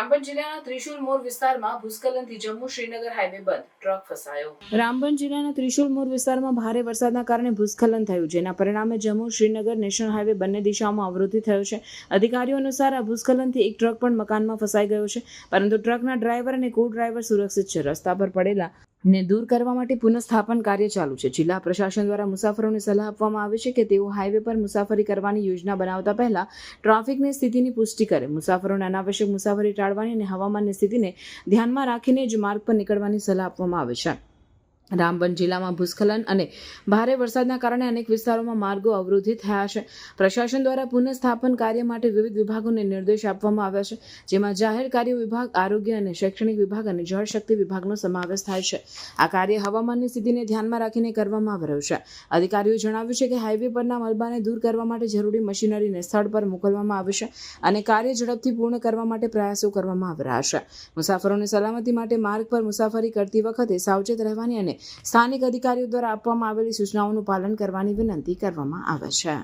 રામબન જિલ્લાના ત્રિશુલ મોર વિસ્તારમાં ભૂસ્ખલનથી જમ્મુ શ્રીનગર હાઈવે બંધ. ટ્રક ફસાયો. રામબન જિલ્લાના ત્રિશુલ મોર વિસ્તારમાં ભારે વરસાદના કારણે ભૂસ્ખલન થયું, જેના પરિણામે જમ્મુ શ્રીનગર નેશનલ હાઈવે બંને દિશામાં અવરોધિત થયો છે. અધિકારીઓ અનુસાર આ ભૂસ્ખલનથી એક ટ્રક પણ મકાનમાં ફસાઈ ગયો છે, પરંતુ ટ્રકના ડ્રાઈવર અને કો ડ્રાઈવર સુરક્ષિત છે. રસ્તા પર પડેલા ને દૂર કરવા માટે પુનઃસ્થાપન કાર્ય ચાલુ છે. જિલ્લા પ્રશાસન દ્વારા મુસાફરોને સલાહ આપવામાં આવે છે કે તેઓ હાઈવે પર મુસાફરી કરવાની યોજના બનાવતા પહેલા ટ્રાફિકની સ્થિતિની પુષ્ટિ કરે. મુસાફરોને અનાવશ્યક મુસાફરી ટાળવાની અને હવામાનની સ્થિતિને ધ્યાનમાં રાખીને જ માર્ગ પર નીકળવાની સલાહ આપવામાં આવે છે. રામબન જિલ્લામાં ભૂસ્ખલન અને ભારે વરસાદના કારણે અનેક વિસ્તારોમાં માર્ગો અવરોધિત થયા છે. પ્રશાસન દ્વારા પુનઃસ્થાપન કાર્ય માટે વિવિધ વિભાગોને નિર્દેશ આપવામાં આવ્યા છે, જેમાં જાહેર કાર્ય વિભાગ, આરોગ્ય અને શૈક્ષણિક વિભાગ અને જળશક્તિ વિભાગનો સમાવેશ થાય છે. આ કાર્ય હવામાનની સ્થિતિને ધ્યાનમાં રાખીને કરવામાં આવી રહ્યું છે. અધિકારીઓએ જણાવ્યું છે કે હાઈવે પરના મલબાને દૂર કરવા માટે જરૂરી મશીનરીને સ્થળ પર મોકલવામાં આવશે અને કાર્ય ઝડપથી પૂર્ણ કરવા માટે પ્રયાસો કરવામાં આવી રહ્યા છે. મુસાફરોની સલામતી માટે માર્ગ પર મુસાફરી કરતી વખતે સાવચેત રહેવાની અને સ્થાનિક અધિકારીઓ દ્વારા આપવામાં આવેલી સૂચનાઓનું પાલન કરવાની વિનંતી કરવામાં આવે છે.